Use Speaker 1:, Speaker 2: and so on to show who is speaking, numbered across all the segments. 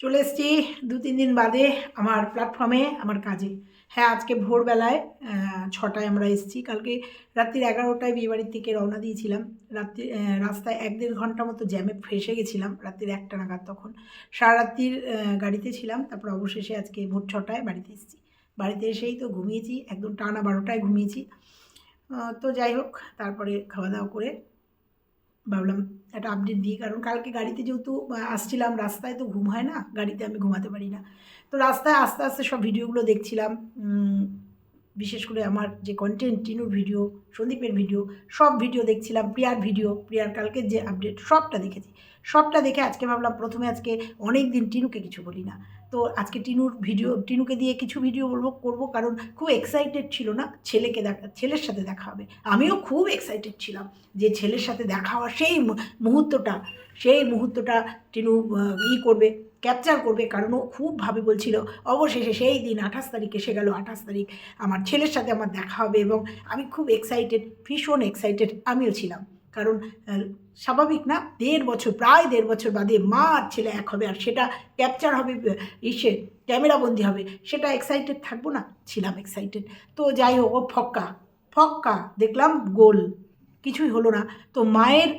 Speaker 1: চলে এসেছি দু, তিন দিন বাদে আমার প্ল্যাটফর্মে আমার কাজে। হ্যাঁ আজকে ভোরবেলায় ছটায় আমরা এসেছি। কালকে রাত্রির এগারোটায় বিয়েবাড়ির থেকে রওনা দিয়েছিলাম। রাত্রি রাস্তায় এক দেড় ঘণ্টা মতো জ্যামে ফেসে গেছিলাম, রাত্রির একটা নাগাদ তখন। সারা রাত্রির গাড়িতে ছিলাম, তারপর অবশেষে আজকে ভোর ছটায় বাড়িতে এসেছি। বাড়িতে এসেই তো ঘুমিয়েছি, একদম টানা বারোটায় ঘুমিয়েছি। তো যাই হোক, তারপরে খাওয়া দাওয়া করে ভাবলাম একটা আপডেট দিই, কারণ কালকে গাড়িতে যেহেতু আসছিলাম, রাস্তায় তো ঘুম হয় না, গাড়িতে আমি ঘুমাতে পারি না। তো রাস্তায় আস্তে আস্তে সব ভিডিওগুলো দেখছিলাম বিশেষ করে আমার যে কন্টেন্ট টিনুর ভিডিও সন্দীপের ভিডিও সব ভিডিও দেখছিলাম, প্রিয়ার ভিডিও প্রিয়ার কালকের যে আপডেট সবটা দেখেছি। সবটা দেখে আজকে ভাবলাম প্রথমে আজকে অনেক দিন টিনুকে কিছু বলি না। তো আজকে টিনুর ভিডিও টিনুকে দিয়ে কিছু ভিডিও বলব, করব, কারণ খুব এক্সাইটেড ছিল না ছেলেকে দেখা, ছেলের সাথে দেখা হবে। আমিও খুব এক্সাইটেড ছিলাম যে ছেলের সাথে দেখা হওয়া সেই মুহূর্তটা সেই মুহূর্তটা টিনু ই করবে। ক্যাপচার করবে কারণ ও খুব ভাবে বলছিল, অবশেষে সেই দিন আঠাশ তারিখ এসে গেল, আঠাশ তারিখ আমার ছেলের সাথে আমার দেখা হবে এবং আমি খুব এক্সাইটেড ভীষণ এক্সাইটেড আমিও ছিলাম। কারণ স্বাভাবিক না, দেড় বছর, প্রায় দেড় বছর বাদে মা আর ছেলে এক হবে আর সেটা ক্যাপচার হবে ইসে ক্যামেরাবন্দি হবে, সেটা এক্সাইটেড থাকব না, ছিলাম এক্সাইটেড তো যাই হোক, ও ফক্কা ফক্কা, দেখলাম গোল, কিছুই হলো না। তো মায়ের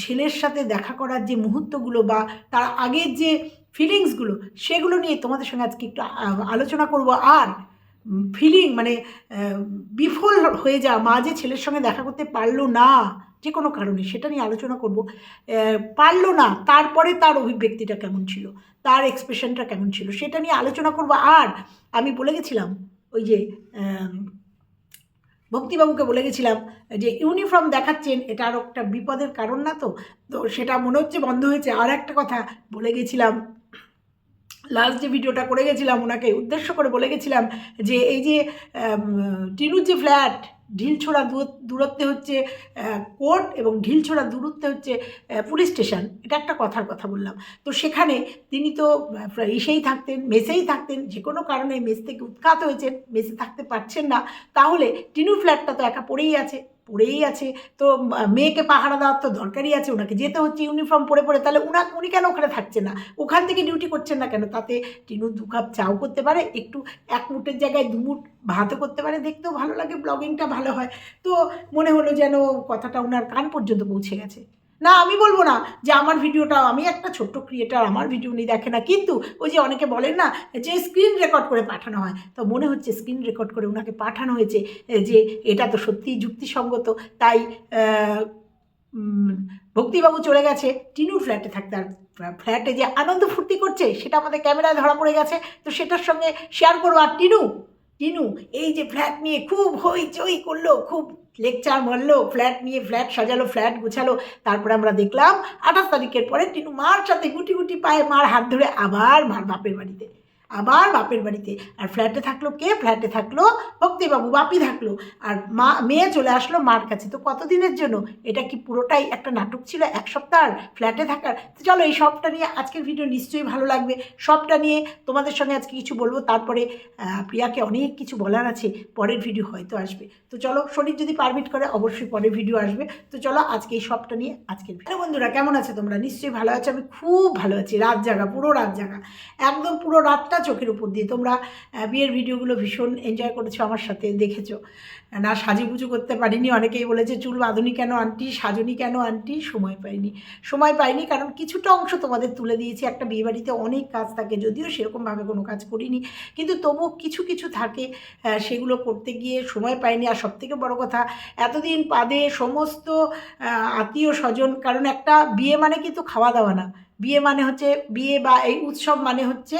Speaker 1: ছেলের সাথে দেখা করার যে মুহূর্তগুলো বা তার আগের যে ফিলিংসগুলো, সেগুলো নিয়ে তোমাদের সঙ্গে আজকে একটু আলোচনা করব। আর ফিলিং মানে বিফল হয়ে যাওয়া, মা যে ছেলের সঙ্গে দেখা করতে পারল না, যে কোনো কারণে, সেটা নিয়ে আলোচনা করব। পারল না, তারপরে তার অভিব্যক্তিটা কেমন ছিল? তার এক্সপ্রেশনটা কেমন ছিল? সেটা নিয়ে আলোচনা করব। আর আমি বলে গেছিলাম, ওই যে ভক্তিবাবুকে বলে গেছিলাম যে ইউনিফর্ম দেখাচ্ছেন, এটা আরও একটা বিপদের কারণ না তো? তো সেটা মনে হচ্ছে বন্ধ হয়েছে। আর একটা কথা বলে গেছিলাম লাস্ট যে ভিডিওটা করে গেছিলাম, ওনাকে উদ্দেশ্য করে বলে গেছিলাম যে, এই যে টিনুর যে ফ্ল্যাট ঢিলছোড়া দূর- দূরত্বে হচ্ছে কোর্ট এবং ঢিল ঢিলছোড়া দূরত্বে হচ্ছে পুলিশ স্টেশন এটা একটা কথার কথা বললাম। তো সেখানে তিনি তো এসেই থাকতেন, মেসেই থাকতেন, যে কোনো কারণে মেস থেকে উৎখাত হয়েছেন, মেসে থাকতে পারছেন না। তাহলে টিনুর ফ্ল্যাটটা তো একা পড়েই আছে। পড়েই আছে। তো মেয়েকে পাহারা দেওয়ার তো দরকারই আছে, ওনাকে যেতে হচ্ছে ইউনিফর্ম পরে পরে। তাহলে উনা, উনি কেন ওখানে থাকছে না? ওখান থেকে ডিউটি করছেন না কেন? তাতে টিনু দু কাপ চাও করতে পারে, একটু এক মুটের জায়গায় দু মুট ভাতও করতে পারে, দেখতেও ভালো লাগে ব্লগিংটা ভালো হয়। তো মনে হলো যেন কথাটা ওনার কান পর্যন্ত পৌঁছে গেছে। না, আমি বলব না যে আমার ভিডিওটা, আমি একটা ছোট্ট ক্রিয়েটার আমার ভিডিও উনি দেখে না। কিন্তু ওই যে অনেকে বলেন না যে স্ক্রিন রেকর্ড করে পাঠানো হয়। তো মনে হচ্ছে স্ক্রিন রেকর্ড করে ওনাকে পাঠানো হয়েছে যে এটা তো সত্যিই যুক্তিসঙ্গত। তাই ভক্তিবাবু চলে গেছে, টিনুর ফ্ল্যাটে থাকতে আর ফ্ল্যাটে যে আনন্দ ফুর্তি করছে, সেটা আমাদের ক্যামেরায় ধরা পড়ে গেছে। তো সেটার সঙ্গে শেয়ার করব। আর টিনু টিনু, এই যে ফ্ল্যাট নিয়ে খুব হইচই করল, খুব লেকচার মারলো ফ্ল্যাট নিয়ে ফ্ল্যাট সাজালো ফ্ল্যাট গুছালো, তারপরে আমরা দেখলাম আঠাশ তারিখের পরে টিনু মার সাথে গুটি গুটি পায়ে মার হাত ধরে আবার মার বাপের বাড়িতে। আবার বাপের বাড়িতে। আর ফ্ল্যাটে থাকল কে? ফ্ল্যাটে থাকল ভক্তিবাবু বাপি থাকল। আর মা, মেয়ে চলে আসলো মার কাছে। তো কতদিনের জন্য? এটা কি পুরোটাই একটা নাটক ছিল? এক সপ্তাহ ফ্ল্যাটে থাকার? তো চলো এই সবটা নিয়ে আজকের ভিডিও নিশ্চয়ই ভালো লাগবে। সবটা নিয়ে তোমাদের সঙ্গে আজকে কিছু বলব। তারপরে প্রিয়াকে অনেক কিছু বলার আছে। পরের ভিডিও হয়তো আসবে। তো চলো, শরীর যদি পারমিট করে, অবশ্যই পরের ভিডিও আসবে। তো চলো, আজকে এই সবটা নিয়ে আজকের ভিডিও বন্ধুরা, কেমন আছে তোমরা? নিশ্চয়ই ভালো আছো। আমি খুব ভালো আছি। রাত জাগা, পুরো রাত জাগা। একদম পুরো রাতটা চোখের উপর দিয়ে তোমরা বিয়ের ভিডিওগুলো ভীষণ এনজয় করেছ আমার সাথে দেখেছ। না সাজুগুজু করতে পারিনি। অনেকেই বলেছে, চুল বাঁধুনি কেন আন্টি? সাজুনি কেন আন্টি? সময় পাইনি। সময় পাইনি কারণ কিছুটা অংশ তোমাদের তুলে দিয়েছি। একটা বিয়েবাড়িতে অনেক কাজ থাকে, যদিও সেরকমভাবে কোনো কাজ করিনি। কিন্তু তবুও কিছু কিছু থাকে সেগুলো করতে গিয়ে সময় পাইনি। আর সবথেকে বড় কথা, এতদিন পাদে সমস্ত আত্মীয় স্বজন কারণ একটা বিয়ে মানে কিন্তু খাওয়া দাওয়া না। বিয়ে মানে হচ্ছে, বিয়ে বা এই উৎসব মানে হচ্ছে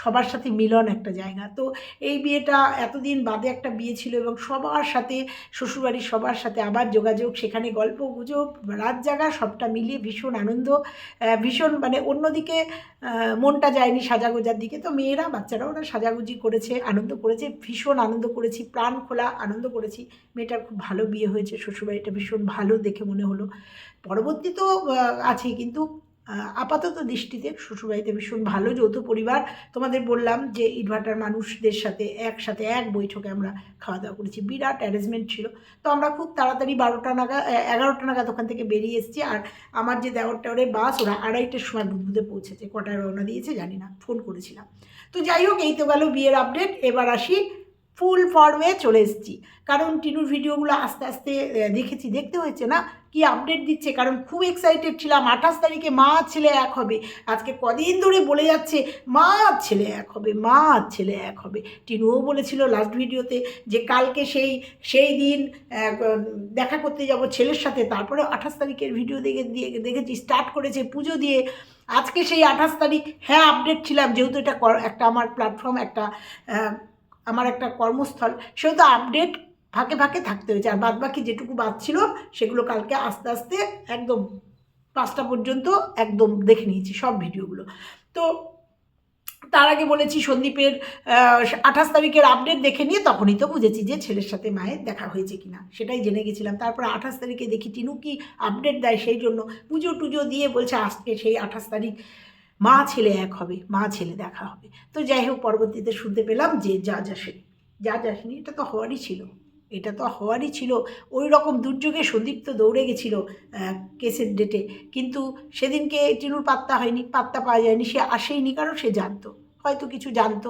Speaker 1: সবার সাথে মিলন একটা জায়গা। তো এই বিয়েটা এতদিন বাদে একটা বিয়ে ছিল এবং সবার সাথে, শ্বশুরবাড়ির সবার সাথে আবার যোগাযোগ, সেখানে গল্প গুজব, রাত জাগা, সবটা মিলিয়ে ভীষণ আনন্দ ভীষণ মানে অন্যদিকে মনটা যায়নি সাজাগোজার দিকে। তো মেয়েরা বাচ্চারা ওরা সাজাগুজি করেছে, আনন্দ করেছে, ভীষণ আনন্দ করেছি, প্রাণ খোলা আনন্দ করেছি। মেয়েটার খুব ভালো বিয়ে হয়েছে, শ্বশুরবাড়িটা ভীষণ ভালো দেখে মনে হলো। পরবর্তী তো আছেই, কিন্তু আপাতত দৃষ্টিতে শ্বশুরবাড়িতে ভীষণ ভালো, যৌথ পরিবার। তোমাদের বললাম যে ইনভার্টার মানুষদের সাথে একসাথে এক বৈঠকে আমরা খাওয়া দাওয়া করেছি। বিরাট অ্যারেঞ্জমেন্ট ছিল। তো আমরা খুব তাড়াতাড়ি বারোটা নাগাদ এগারোটা নাগাদ ওখান থেকে বেরিয়ে এসেছি। আর আমার যে দেওয়ার টাওয়ারের বাস, ওরা আড়াইটের সময় বুধবুধে পৌঁছেছে। কটায় রওনা দিয়েছে জানি না, ফোন করেছিলাম। তো যাই হোক, এই তো গেল বিয়ের আপডেট এবার আসি ফুল ফর্মে চলে এসেছি। কারণ টিনুর ভিডিওগুলো আস্তে আস্তে দেখেছি, দেখতে হয়েছে না? কি আপডেট দিচ্ছে? কারণ খুব এক্সাইটেড ছিলাম। আঠাশ তারিখে মা ছেলে এক হবে। আজকে কদিন ধরে বলে যাচ্ছে, মা ছেলে এক হবে, মা ছেলে এক হবে। টিনুও বলেছিল লাস্ট ভিডিওতে যে কালকে সেই সেই দিন দেখা করতে যাব ছেলের সাথে। তারপরে আঠাশ তারিখের ভিডিও দেখে, দিয়ে, দেখেছি স্টার্ট করেছে পুজো দিয়ে। আজকে সেই আঠাশ তারিখ হ্যাঁ আপডেট ছিলাম। যেহেতু এটা একটা আমার প্ল্যাটফর্ম একটা আমার একটা কর্মস্থল সেহেতু আপডেট ফাঁকে ফাঁকে থাকতে হয়েছে। আর বাদ বাকি যেটুকু বাদ ছিল, সেগুলো কালকে আস্তে আস্তে একদম পাঁচটা পর্যন্ত একদম দেখে নিয়েছি, সব ভিডিওগুলো। তো তার আগে বলেছি, সন্দীপের আঠাশ তারিখের আপডেট দেখে নিয়ে তখনই তো বুঝেছি যে ছেলের সাথে মায়ের দেখা হয়েছে কিনা। সেটাই জেনে গেছিলাম। তারপর আঠাশ তারিখে দেখি টিনু কি আপডেট দেয় সেই জন্য। পুজো টুজো দিয়ে বলছে, আজকে সেই আঠাশ তারিখ মা ছেলে এক হবে, মা ছেলে দেখা হবে। তো যাই হোক, পরবর্তীতে শুনতে পেলাম যে যা যাসেনি যা যাসেনি এটা তো হওয়ারই ছিল, এটা তো হওয়ারই ছিল। ওই রকম দুর্যোগে সন্দীপ তো দৌড়ে গেছিল কেসের ডেটে কিন্তু সেদিনকে টিনুর পাত্তা হয়নি, পাত্তা পাওয়া যায়নি, সে আসেইনি, কারণ সে জানতো, হয়তো কিছু জানতো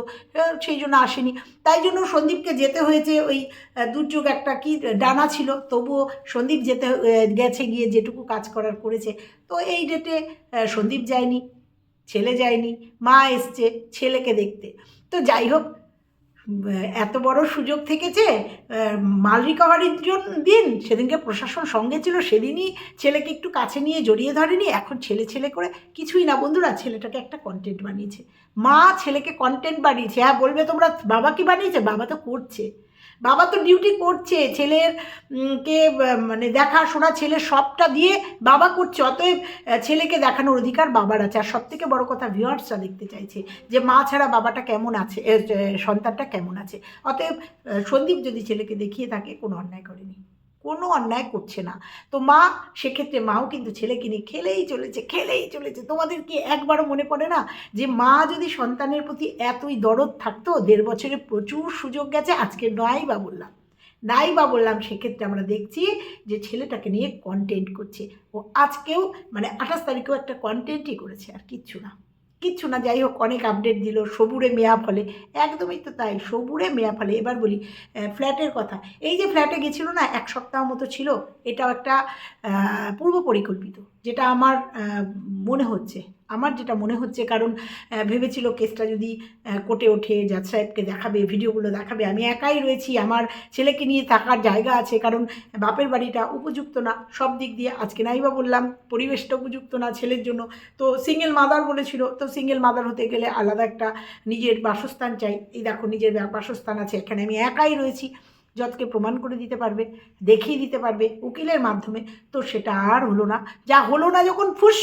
Speaker 1: সেই জন্য আসেনি। তাই জন্য সন্দীপকে যেতে হয়েছে ওই দুর্যোগ একটা কি ডানা ছিল, তবুও সন্দীপ যেতে গেছে গিয়ে যেটুকু কাজ করার করেছে। তো এই ডেটে সন্দীপ যায়নি। ছেলে যায়নি, মা এসছে ছেলেকে দেখতে। তো যাই হোক এত বড় সুযোগ থেকেছে মাল রিকভারির জন্য দিন, সেদিনকে প্রশাসন সঙ্গে ছিল, সেদিনই ছেলেকে একটু কাছে নিয়ে জড়িয়ে ধরেনি, এখন ছেলে ছেলে করে কিছুই না। বন্ধুরা, ছেলেটাকে একটা কন্টেন্ট বানিয়েছে। মা ছেলেকে কন্টেন্ট বানিয়েছে। হ্যাঁ বলবে তোমরা, বাবা কি বানিয়েছে? বাবা তো করছে। বাবা তো ডিউটি করছে, ছেলের কে মানে দেখাশোনা ছেলে সবটা দিয়ে বাবা করছে, অতএব ছেলেকে দেখানোর অধিকার বাবার আছে। আর সব থেকে বড়ো কথা ভিউয়ার্সরা দেখতে চাইছে যে মা ছাড়া বাবাটা কেমন আছে সন্তানটা কেমন আছে। অতএব সন্দীপ যদি ছেলেকে দেখিয়ে থাকে, কোনো অন্যায় করেনি। কোনো অন্যায় করছে না। তো মা, সেক্ষেত্রে মাও কিন্তু ছেলেকে নিয়ে খেলেই চলেছে খেলেই চলেছে। তোমাদের কি একবারও মনে পড়ে না যে মা যদি সন্তানের প্রতি এতই দরদ থাকতো, দেড় বছরে প্রচুর সুযোগ গেছে, আজকে নয় বা বললাম। নাই বা বললাম, সেক্ষেত্রে আমরা দেখছি যে ছেলেটাকে নিয়ে কন্টেন্ট করছে। ও আজকেও মানে আঠাশ তারিখেও একটা কন্টেন্টই করেছে, আর কিচ্ছু না। কিচ্ছু না, যাই হোক অনেক আপডেট দিল, সবুরে মেয়া ফলে, একদমই তো তাই, সবুরে মেয়া ফলে। এবার বলি ফ্ল্যাটের কথা। এই যে ফ্ল্যাটে গেছিল না, এক সপ্তাহ মতো ছিল, এটাও একটা পূর্ব পরিকল্পিত যেটা আমার মনে হচ্ছে, আমার যেটা মনে হচ্ছে, কারণ ভেবেছিল কেসটা যদি কোর্টে ওঠে জাজ সাহেবকে দেখাবে, ভিডিওগুলো দেখাবে, আমি একাই রয়েছি, আমার ছেলেকে নিয়ে থাকার জায়গা আছে, কারণ বাপের বাড়িটা উপযুক্ত না, সব দিক দিয়ে আজকে নাই বা বললাম, পরিবেশটা উপযুক্ত না ছেলের জন্য, তো সিঙ্গেল মাদার বলেছিল, তো সিঙ্গেল মাদার হতে গেলে আলাদা একটা নিজের বাসস্থান চাই, এই দেখো, নিজের বাসস্থান আছে, এখানে আমি একাই রয়েছি যতকে প্রমাণ করে দিতে পারবে, দেখিয়ে দিতে পারবে উকিলের মাধ্যমে। তো সেটা আর হলো না। যা হলো না যখন ফুস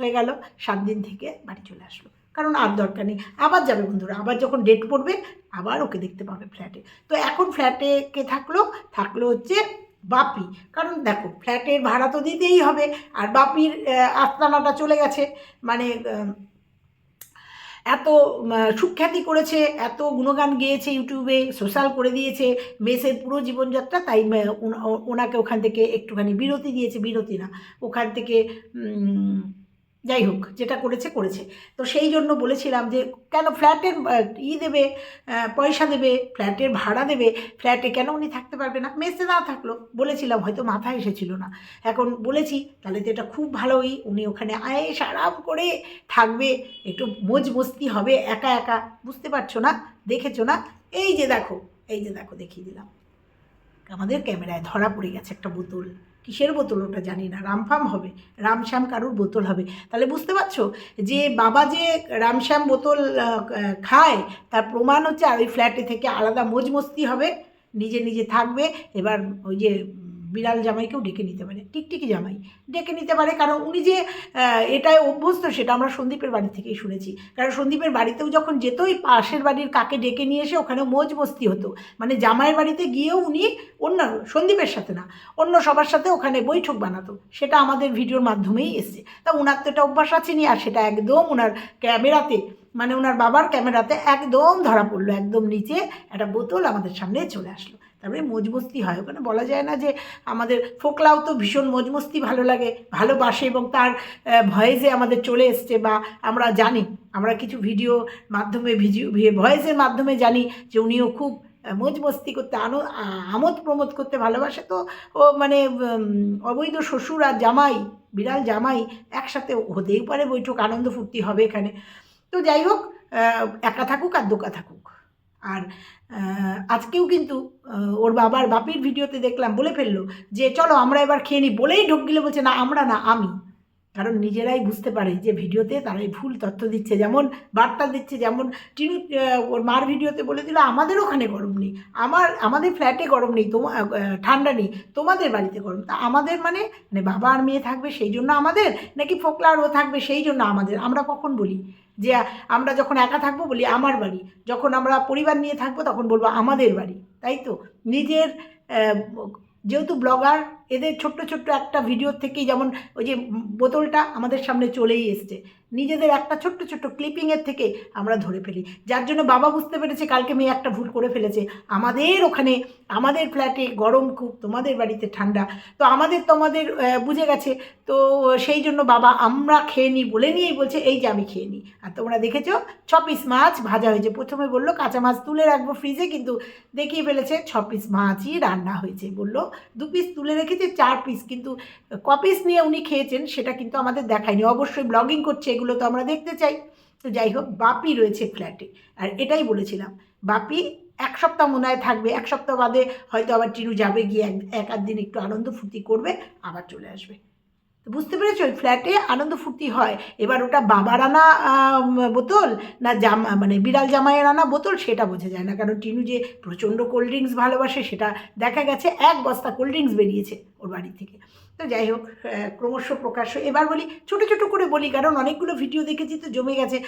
Speaker 1: হয়ে গেল, সাত দিন থেকে বাড়ি চলে আসলো। কারণ আর দরকার নেই। আবার যাবে বন্ধুরা, আবার যখন ডেট পড়বে, আবার ওকে দেখতে পাবে ফ্ল্যাটে তো এখন ফ্ল্যাটে কে থাকল? থাকল হচ্ছে বাপি। কারণ দেখো ফ্ল্যাটের ভাড়া তো দিতেই হবে। আর বাপির আস্তানাটা চলে গেছে। মানে এত সুখ্যাতি করেছে, এত গুণগান গেয়েছে ইউটিউবে, সোশ্যাল করে দিয়েছে, মেসের পুরো জীবনযাত্রা তাই ওনাকে ওখান থেকে একটুখানি বিরতি দিয়েছে, বিরতি না, ওখান থেকে যাই হোক, যেটা করেছে করেছে। তো সেই জন্য বলেছিলাম যে, কেন ফ্ল্যাটের ই দেবে পয়সা দেবে, ফ্ল্যাটের ভাড়া দেবে, ফ্ল্যাটে কেন উনি থাকতে পারবে না? মেসে না থাকল। বলেছিলাম, হয়তো মাথায় এসেছিল না। এখন বলেছি, তাহলে তো এটা খুব ভালোই উনি ওখানে আয়েস আরাম করে থাকবে। একটু মোজ মস্তি হবে, একা একা। বুঝতে পারছ না? দেখেছ না? এই যে দেখো, এই যে দেখো, দেখিয়ে দিলাম। আমাদের ক্যামেরায় ধরা পড়ে গেছে একটা বোতল। কিসের বোতল ওটা জানি না, রামফাম হবে, রামশ্যাম কারুর বোতল হবে। তাহলে বুঝতে পারছ যে বাবা যে রামশ্যাম বোতল খায়, তার প্রমাণ হচ্ছে আর ওই ফ্ল্যাটে থেকে আলাদা মজমস্তি হবে, নিজে নিজে থাকবে, এবার ওই যে বিড়াল জামাইকেও ডেকে নিতে পারে, টিকটিকি জামাই ডেকে নিতে পারে, কারণ উনি যে এটাই অভ্যস্ত সেটা আমরা সন্দীপের বাড়ি থেকেই শুনেছি। কারণ সন্দীপের বাড়িতেও যখন যেত ওই পাশের বাড়ির কাকে ডেকে নিয়ে এসে ওখানে মোজ মস্তি হতো। মানে জামাইয়ের বাড়িতে গিয়েও উনি অন্য, সন্দীপের সাথে না, অন্য সবার সাথে ওখানে বৈঠক বানাতো। সেটা আমাদের ভিডিওর মাধ্যমেই এসছে। তা ওনার তো এটা অভ্যাস আছে নি, আর সেটা একদম ওনার ক্যামেরাতে মানে ওনার বাবার ক্যামেরাতে একদম ধরা পড়ল, একদম নিচে একটা বোতল আমাদের সামনে চলে আসলো। তারপরে মজমস্তি হয়। ওখানে বলা যায় না যে আমাদের ফোকলাও তো ভীষণ মজমস্তি ভালো লাগে ভালোবাসে এবং তার ভয়েসে আমাদের চলে এসছে বা আমরা জানি। আমরা কিছু ভিডিও মাধ্যমে ভিডিও ভয়েসের মাধ্যমে জানি যে উনিও খুব আহ, মজমস্তি করতে আনো আমোদ প্রমোদ করতে ভালোবাসে। তো ও মানে অবৈধ শ্বশুর আর জামাই বিড়াল জামাই একসাথে হতেই পারে বৈঠক আনন্দ ফুর্তি হবে এখানে। তো যাই হোক একা থাকুক আর দোকা থাকুক। আর আজকেও কিন্তু ওর বাবার বাপির ভিডিওতে দেখলাম, বলে ফেলল যে, চলো আমরা এবার খেয়ে নিই বলেই ঢোক গেলে বলছে, না, আমরা না, আমি। কারণ নিজেরাই বুঝতে পারে যে, ভিডিওতে তারাই ভুল তথ্য দিচ্ছে। যেমন বার্তা দিচ্ছে, যেমন টিনু ওর মার ভিডিওতে বলে দিল, আমাদের ওখানে গরম নেই। আমার, আমাদের ফ্ল্যাটে গরম নেই। তোমার ঠান্ডা নেই। তোমাদের বাড়িতে গরম তা আমাদের মানে মানে বাবা আর মেয়ে থাকবে সেই জন্য আমাদের? নাকি ফোকলা ও থাকবে সেই জন্য আমাদের? আমরা কখন বলি? যে আমরা যখন একা থাকব বলি আমার বাড়ি, যখন আমরা পরিবার নিয়ে থাকব তখন বলব আমাদের বাড়ি, তাই তো? নিজের যেহেতু ব্লগার এদের ছোট্ট ছোট্ট একটা ভিডিও থেকেই যেমন ওই যে বোতলটা আমাদের সামনে চলেই এসছে। নিজেদের একটা ছোট্ট ছোট্ট ক্লিপিংয়ের থেকে আমরা ধরে ফেলি। যার জন্য বাবা বুঝতে পেরেছে কালকে মেয়ে একটা ভুল করে ফেলেছে। আমাদের ওখানে, আমাদের ফ্ল্যাটে গরম খুব, তোমাদের বাড়িতে ঠান্ডা। তো আমাদের তোমাদের বুঝে গেছে। তো সেই জন্য বাবা আমরা খেয়ে নিই বলে নিয়েই বলছে, এই যে আমি খেয়ে নিই আর তোমরা দেখেছ, ছ পিস মাছ ভাজা হয়েছে। প্রথমে বলল, কাঁচা মাছ তুলে রাখব ফ্রিজে কিন্তু দেখিয়ে ফেলেছে, ছ পিস মাছই রান্না হয়েছে। বলল, দু পিস তুলে রেখেছে চার পিস কিন্তু কপিস নিয়ে উনি খেয়েছেন, সেটা কিন্তু আমাদের দেখায়নি। অবশ্যই ব্লগিং করছে, এগুলো তো আমরা দেখতে চাই। তো যাই হোক, বাপি রয়েছে ফ্ল্যাটে আর এটাই বলেছিলাম, বাপি এক সপ্তাহ মনে হয় থাকবে। এক সপ্তাহ বাদে হয়তো আবার টিনু যাবে গিয়ে এক আধ দিন একটু আনন্দ ফুর্তি করবে, আবার চলে আসবে। বুঝতে পেরেছ? ওই ফ্ল্যাটে আনন্দ ফুর্তি হয়। এবার ওটা বাবার আনা বোতল না জামা মানে বিড়াল জামাইয়ের আনা বোতল সেটা বোঝা যায় না। কারণ টিনু যে প্রচণ্ড কোল্ড ড্রিঙ্কস ভালোবাসে সেটা দেখা গেছে, এক বস্তা কোল্ড ড্রিঙ্কস বেরিয়েছে ওর বাড়ি থেকে। তো যাই হোক ক্রমশ প্রকাশ্য। এবার বলি, ছোট ছোট করে বলি, কারণ অনেকগুলো ভিডিও দেখেছি তো জমে গেছে।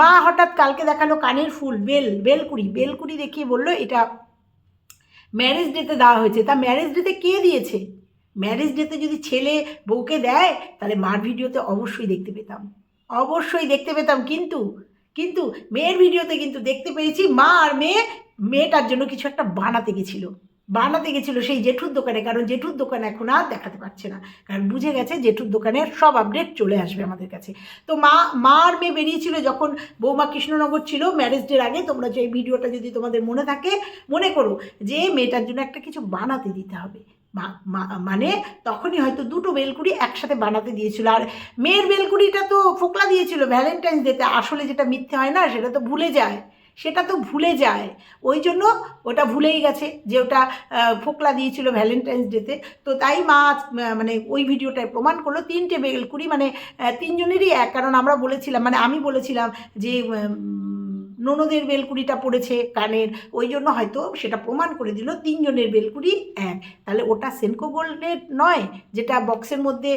Speaker 1: মা হঠাৎ কালকে দেখাল কানের ফুল, বেল, বেলকুড়ি। বেলকুড়ি দেখিয়ে বলল, এটা ম্যারেজ ডেতে দেওয়া হয়েছে। তা ম্যারেজ ডেতে কে দিয়েছে? ম্যারেজ ডেতে যদি ছেলে বউকে দেয়, তাহলে মার ভিডিওতে অবশ্যই দেখতে পেতাম। অবশ্যই দেখতে পেতাম কিন্তু কিন্তু মেয়ের ভিডিওতে কিন্তু দেখতে পেয়েছি মা আর মেয়ে, মেয়েটার জন্য কিছু একটা বানাতে গেছিল। বানাতে গেছিল সেই জেঠুর দোকানে, কারণ জেঠুর দোকান এখন আর দেখাতে পারছে না। কারণ বুঝে গেছে জেঠুর দোকানে সব আপডেট চলে আসবে আমাদের কাছে। তো মা মা আর মেয়ে বেরিয়েছিল যখন বৌমা কৃষ্ণনগর ছিল ম্যারেজ ডের আগে, তোমরা যে ভিডিওটা যদি তোমাদের মনে থাকে, মনে করো যে মেয়েটার জন্য একটা কিছু বানাতে দিতে হবে। মানে তখনই হয়তো দুটো বেলকুড়ি একসাথে বানাতে দিয়েছিল। আর মেয়ের বেলকুড়িটা তো ফোকলা দিয়েছিল ভ্যালেন্টাইন্স ডেতে আসলে যেটা মিথ্যে হয় না, সেটা তো ভুলে যায়। সেটা তো ভুলে যায়। ওই জন্য ওটা ভুলেই গেছে যে ওটা ফোকলা দিয়েছিল ভ্যালেন্টাইন্স ডেতে তো। তাই মা মানে ওই ভিডিওটায় প্রমাণ করল, তিনটে বেলকুড়ি মানে তিনজনেরই এক। কারণ আমরা বলেছিলাম মানে আমি বলেছিলাম যে ননদের বেলকুড়িটা পড়েছে কানের, ওই জন্য হয়তো সেটা প্রমাণ করে দিল তিনজনের বেলকুড়ি এক। তাহলে ওটা সেনকো গোল্ডের নয়, যেটা বক্সের মধ্যে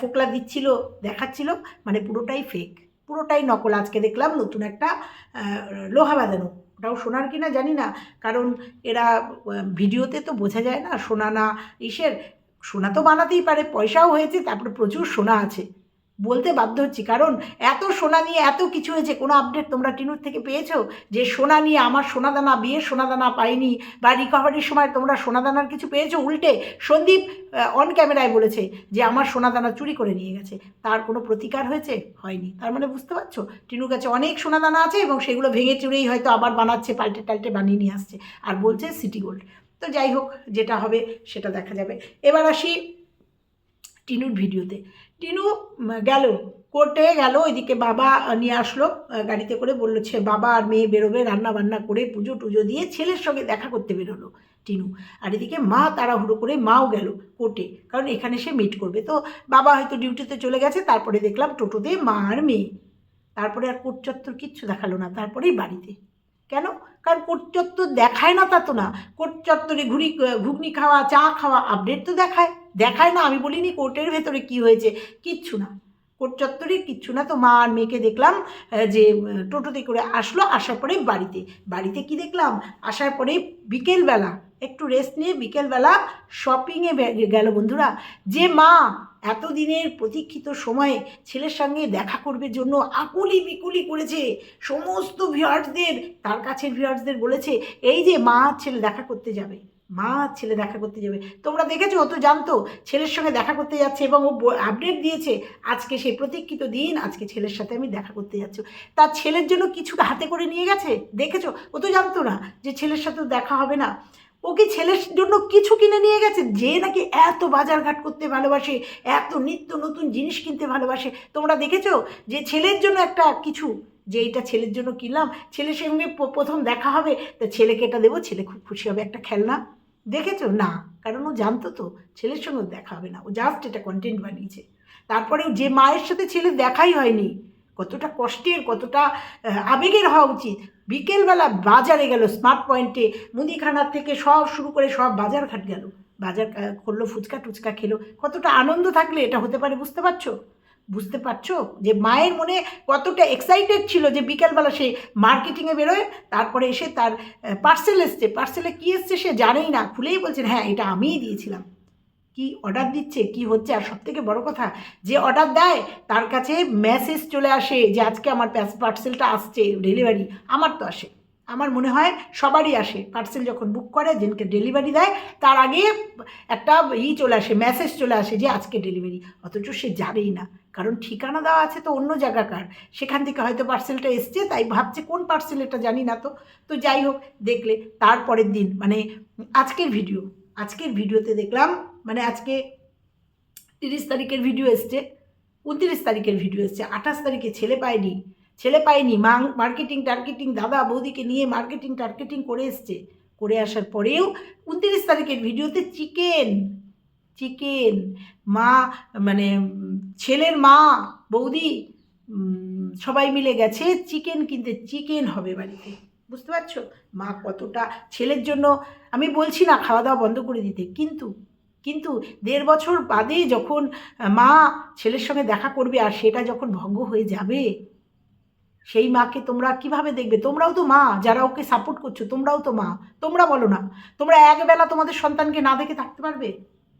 Speaker 1: ফোকলা দিচ্ছিল, দেখাচ্ছিল মানে পুরোটাই ফেক পুরোটাই নকল। আজকে দেখলাম নতুন একটা লোহা বাঁধানো। ওটাও সোনার কিনা জানি না, কারণ এরা ভিডিওতে তো বোঝা যায় না সোনা না ইসের। সোনা তো বানাতেই পারে, পয়সাও হয়েছে, তারপরে প্রচুর সোনা আছে। বলতে বাধ্য হচ্ছি। কারণ এত সোনা নিয়ে এত কিছু হয়েছে, কোনো আপডেট তোমরা টিনুর থেকে পেয়েছ? যে সোনা নিয়ে আমার সোনাদানা, বিয়ের সোনাদানা পাইনি বা রিকভারির সময় তোমরা সোনাদানার কিছু পেয়েছ? উল্টে সন্দীপ অন ক্যামেরায় বলেছে যে আমার সোনাদানা চুরি করে নিয়ে গেছে। তার কোনো প্রতিকার হয়েছে? হয়নি। তার মানে বুঝতে পারছ? টিনুর কাছে অনেক সোনাদানা আছে এবং সেগুলো ভেঙে চুরেই হয়তো আবার বানাচ্ছে, পাল্টে টাল্টে বানিয়ে নিয়ে আসছে। আর বলছে সিটি গোল্ড তো যাই হোক, যেটা হবে সেটা দেখা যাবে। এবার আসি টিনুর ভিডিওতে টিনু গেল। কোর্টে গেল, ওইদিকে বাবা নিয়ে আসলো গাড়িতে করে। বলল, ছে, বাবা আর মেয়ে বেরোবে রান্না বান্না করে, পুজো টুজো দিয়ে ছেলের সঙ্গে দেখা করতে বেরোলো টিনু। আর এদিকে মা তাড়াহুড়ো করে মাও গেল কোর্টে, কারণ এখানে সে মিট করবে। তো বাবা হয়তো ডিউটিতে চলে গেছে, তারপরে দেখলাম টোটোতে মা আর মেয়ে। তারপরে আর কোর্ট চত্বর কিচ্ছু দেখাল না, তারপরেই বাড়িতে। কেন? কারণ কোট চত্বর দেখায় না তা তো না। কোট চত্বরে ঘুরি, ঘুগনি খাওয়া, চা খাওয়া আপডেট তো দেখায়। দেখায় না, আমি বলিনি কোর্টের ভেতরে কি হয়েছে, কিচ্ছু না। কোর্ট চত্বরে কিচ্ছু না, তো মা আর মেয়েকে দেখলাম যে টোটোতে করে আসলো, আসার পরে বাড়িতে। বাড়িতে কি দেখলাম? আসার পরে বিকেলবেলা, একটু রেস্ট নিয়ে বিকেলবেলা শপিংয়ে গেল বন্ধুরা। যে মা এতদিনের প্রতীক্ষিত সময়ে ছেলের সঙ্গে দেখা করবে জন্য আকুলি বিকুলি করেছে, সমস্ত ভিউয়ার্সদের তার কাছের ভিউয়ার্সদের বলেছে, এই যে মা ছেলে দেখা করতে যাবে। মা ছেলে দেখা করতে যাবে। তোমরা দেখেছ? ও তো জানতো, ছেলের সঙ্গে দেখা করতে যাচ্ছে এবং ও আপডেট দিয়েছে, আজকে সেই প্রতীক্ষিত দিন, আজকে ছেলের সাথে আমি দেখা করতে যাচ্ছি। তার ছেলের জন্য কিছু হাতে করে নিয়ে গেছে? দেখেছ? ও তো জানতো না যে ছেলের সাথে দেখা হবে না। ও কি ছেলের জন্য কিছু কিনে নিয়ে গেছে? যে নাকি এত বাজারঘাট করতে ভালোবাসে, এত নিত্য নতুন জিনিস কিনতে ভালোবাসে। তোমরা দেখেছ যে ছেলের জন্য একটা কিছু, যে এটা ছেলের জন্য কিনলাম ছেলের সঙ্গে প্রথম দেখা হবে, তা ছেলেকে এটা দেবো, ছেলে খুব খুশি হবে একটা খেলনা। দেখেছ? না, কারণ ও জানতো তো, ছেলের সঙ্গে দেখা হবে না। ও জাস্ট এটা কন্টেন্ট বানিয়েছে। তারপরে যে মায়ের সাথে ছেলে দেখাই হয়নি, কতটা কষ্টের, কতটা আবেগের হওয়া উচিত। বিকেলবেলা বাজারে গেল স্মার্ট পয়েন্টে মুদিখানার থেকে সব শুরু করে সব বাজার ঘাট গেল। বাজার করল, ফুচকা টুচকা খেলো। কতটা আনন্দ থাকলে এটা হতে পারে বুঝতে পারছ? বুঝতে পারছ? যে মায়ের মনে কতটা এক্সাইটেড ছিল যে বিকেলবেলা সে মার্কেটিংয়ে বেরোয়, তারপরে এসে তার পার্সেল এসছে। পার্সেলে কী এসছে সে জানেই না। খুলেই বলছেন হ্যাঁ এটা আমিই দিয়েছিলাম। কি অর্ডার দিচ্ছে, কি হচ্ছে? আর সব থেকে বড় কথা, যে অর্ডার দেয়, তার কাছে মেসেজ চলে আসে যে আজকে আমার পার্সেলটা আসছে ডেলিভারি আমার তো আসে। আমার মনে হয় সবারই আসে। পার্সেল যখন বুক করে যেনকে ডেলিভারি দেয়, তার আগে একটা ই চলে আসে মেসেজ চলে আসে যে আজকে ডেলিভারি অথচ সে জানেই না। কারণ ঠিকানা দেওয়া আছে তো অন্য জায়গাকার। সেখান থেকে হয়তো পার্সেলটা এসছে, তাই ভাবছে কোন পার্সেল এটা জানি না তো। তো যাই হোক, দেখলে তারপরের দিন মানে আজকের ভিডিও আজকের ভিডিওতে দেখলাম মানে আজকে তিরিশ তারিখের ভিডিও এসছে, উনত্রিশ তারিখের ভিডিও এসছে, আঠাশ তারিখে ছেলে পায়নি ছেলে পায়নি, মা মার্কেটিং টার্গেটিং দাদা, বৌদিকে নিয়ে মার্কেটিং টার্গেটিং করে এসছে, করে আসার পরেও উনত্রিশ তারিখের ভিডিওতে চিকেন চিকেন মা মানে ছেলের মা, বৌদি সবাই মিলে গেছে চিকেন কিনতে চিকেন হবে বাড়িতে, বুঝতে পারছ? মা কতটা, ছেলের জন্য, আমি বলছি না খাওয়া দাওয়া বন্ধ করে দিতে, কিন্তু কিন্তু দেড় বছর বাদে যখন মা ছেলের সঙ্গে দেখা করবে আর সেটা যখন ভঙ্গ হয়ে যাবে, সেই মাকে তোমরা কীভাবে দেখবে? তোমরাও তো মা, যারা ওকে সাপোর্ট করছ, তোমরাও তো মা। তোমরা বলো না, তোমরা একবেলা তোমাদের সন্তানকে না দেখে থাকতে পারবে?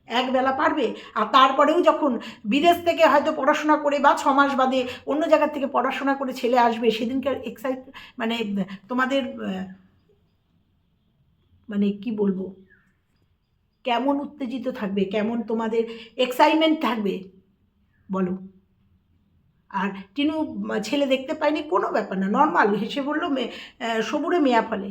Speaker 1: একবেলা পারবে? আর তারপরেও যখন বিদেশ থেকে হয়তো পড়াশোনা করে বা ছ মাস বাদে অন্য জায়গার থেকে পড়াশোনা করে ছেলে আসবে সেদিনকার এক্সাইট মানে তোমাদের মানে কি বলব? কেমন উত্তেজিত থাকবে, কেমন তোমাদের এক্সাইটমেন্ট থাকবে? বলো। আর টিনু ছেলে দেখতে পায়নি? কোনো ব্যাপার না নর্মাল হেসে বলল সবুরে মেয়া ফলে।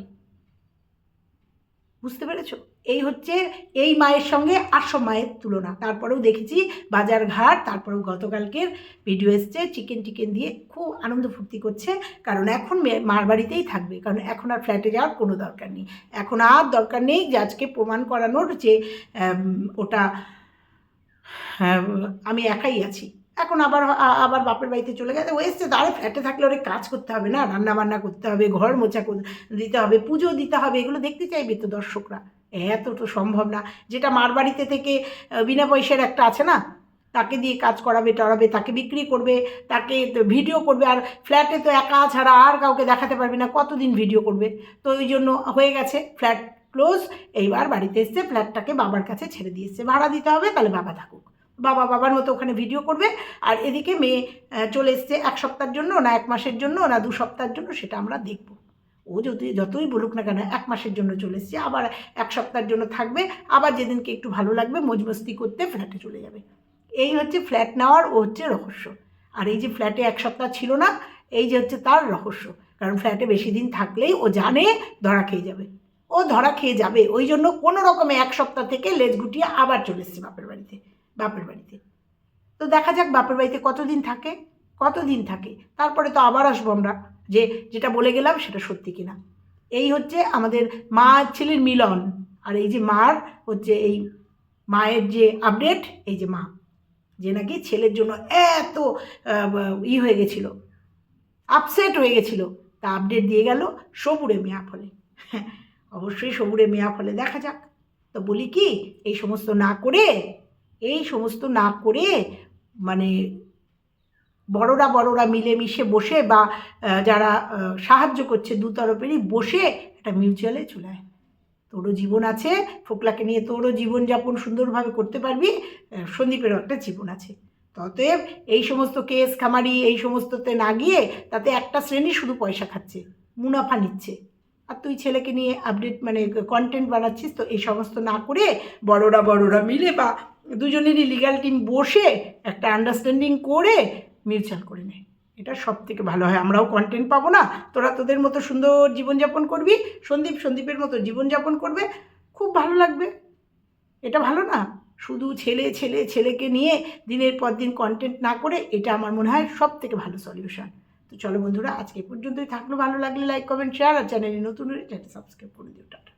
Speaker 1: বুঝতে পেরেছ? এই হচ্ছে এই মায়ের সঙ্গে আটশো মায়ের তুলনা। তারপরেও দেখেছি বাজার ঘাট তারপরেও গতকালকের ভিডিও এসছে চিকেন টিকেন দিয়ে খুব আনন্দ ফুর্তি করছে কারণ এখন মার বাড়িতেই থাকবে কারণ এখন আর ফ্ল্যাটে যাওয়ার কোনো দরকার নেই। এখন আর দরকার নেই যে আজকে প্রমাণ করানোর যে ওটা হ্যাঁ, আমি একাই আছি। এখন আবার আবার বাপের বাড়িতে চলে গেছে ও এসছে তাহলে ফ্ল্যাটে থাকলে অনেক কাজ করতে হবে না রান্না বান্না করতে হবে ঘর মোছা দিতে হবে পুজো দিতে হবে এগুলো দেখতে চাইবে তো দর্শকরা। এত তো সম্ভব না। যেটা মার বাড়িতে থেকে বিনা পয়সার একটা আছে না? তাকে দিয়ে কাজ করাবে, টরাবে, তাকে বিক্রি করবে, তাকে ভিডিও করবে, আর ফ্ল্যাটে তো একা ছাড়া আর কাউকে দেখাতে পারবে না, কতদিন ভিডিও করবে? তো ওই জন্য হয়ে গেছে, ফ্ল্যাট ক্লোজ, এইবার বাড়িতে এসছে, ফ্ল্যাটটাকে বাবার কাছে ছেড়ে দিয়েছে ভাড়া দিতে হবে, তাহলে বাবা থাকুক। বাবা বাবার মতো ওখানে ভিডিও করবে, আর এদিকে মেয়ে চলে এসছে এক সপ্তাহের জন্য না এক মাসের জন্য না দু সপ্তাহের জন্য, সেটা আমরা দেখব। ও যদি যতই বলুক না কেন, এক মাসের জন্য চলে এসছে, আবার এক সপ্তাহের জন্য থাকবে, আবার যেদিনকে একটু ভালো লাগবে, মজমস্তি করতে ফ্ল্যাটে চলে যাবে। এই হচ্ছে ফ্ল্যাট নেওয়ার ও হচ্ছে রহস্য। আর এই যে ফ্ল্যাটে এক সপ্তাহ ছিল না, এই যে হচ্ছে তার রহস্য। কারণ ফ্ল্যাটে বেশি দিন থাকলেই ও জানে ধরা খেয়ে যাবে। ও ধরা খেয়ে যাবে, ওই জন্য কোনো রকমে এক সপ্তাহ থেকে লেজ গুটিয়ে আবার চলে এসছে বাপের বাড়িতে বাপের বাড়িতে। তো দেখা যাক বাপের বাড়িতে কতদিন থাকে। কতদিন থাকে? তারপরে তো আবার আসব আমরা যে যেটা বলে গেলাম সেটা সত্যি কিনা। এই হচ্ছে আমাদের মা ছেলের মিলন আর এই যে মার হচ্ছে এই মায়ের যে আপডেট এই যে মা যে নাকি ছেলের জন্য এত ই হয়ে গেছিল আপসেট হয়ে গেছিল। তা আপডেট দিয়ে গেল সবুরে মেয়া ফলে। অবশ্যই সবুরে মেয়া ফলে দেখা যাক। তো বলি কি, এই সমস্ত না করে, এই সমস্ত না করে মানে বড়রা বড়রা মিলেমিশে বসে বা যারা সাহায্য করছে দু তরফেরই বসে একটা মিউচুয়ালে চলে তোরও জীবন আছে, ফোকলাকে নিয়ে তোরও জীবনযাপন সুন্দরভাবে করতে পারবি সন্দীপেরও একটা জীবন আছে। ততএব এই সমস্ত কেস খামারি, এই সমস্ততে না গিয়ে তাতে একটা শ্রেণি শুধু পয়সা খাচ্ছে, মুনাফা নিচ্ছে। আর তুই ছেলেকে নিয়ে আপডেট মানে কন্টেন্ট বানাচ্ছিস, তো এই সমস্ত না করে বড়রা বড়রা মিলে বা দুজনেরই লিগ্যাল টিম বসে একটা আন্ডারস্ট্যান্ডিং করে মিউচুয়াল করে নে এটা সব থেকে ভালো হয়। আমরাও কন্টেন্ট পাবো না? তোরা তোদের মতো সুন্দর জীবনযাপন করবি? সন্দীপ সন্দীপের মতো জীবনযাপন করবে? খুব ভালো লাগবে। এটা ভালো না? শুধু ছেলে ছেলে, ছেলেকে নিয়ে দিনের পর দিন কন্টেন্ট না করে এটা আমার মনে হয় সব থেকে ভালো সলিউশন তো চলো বন্ধুরা, আজকে পর্যন্তই থাকল। ভালো লাগলে লাইক কমেন্ট শেয়ার আর চ্যানেলে নতুন হলে চ্যানেল সাবস্ক্রাইব করে দিও। টাটা।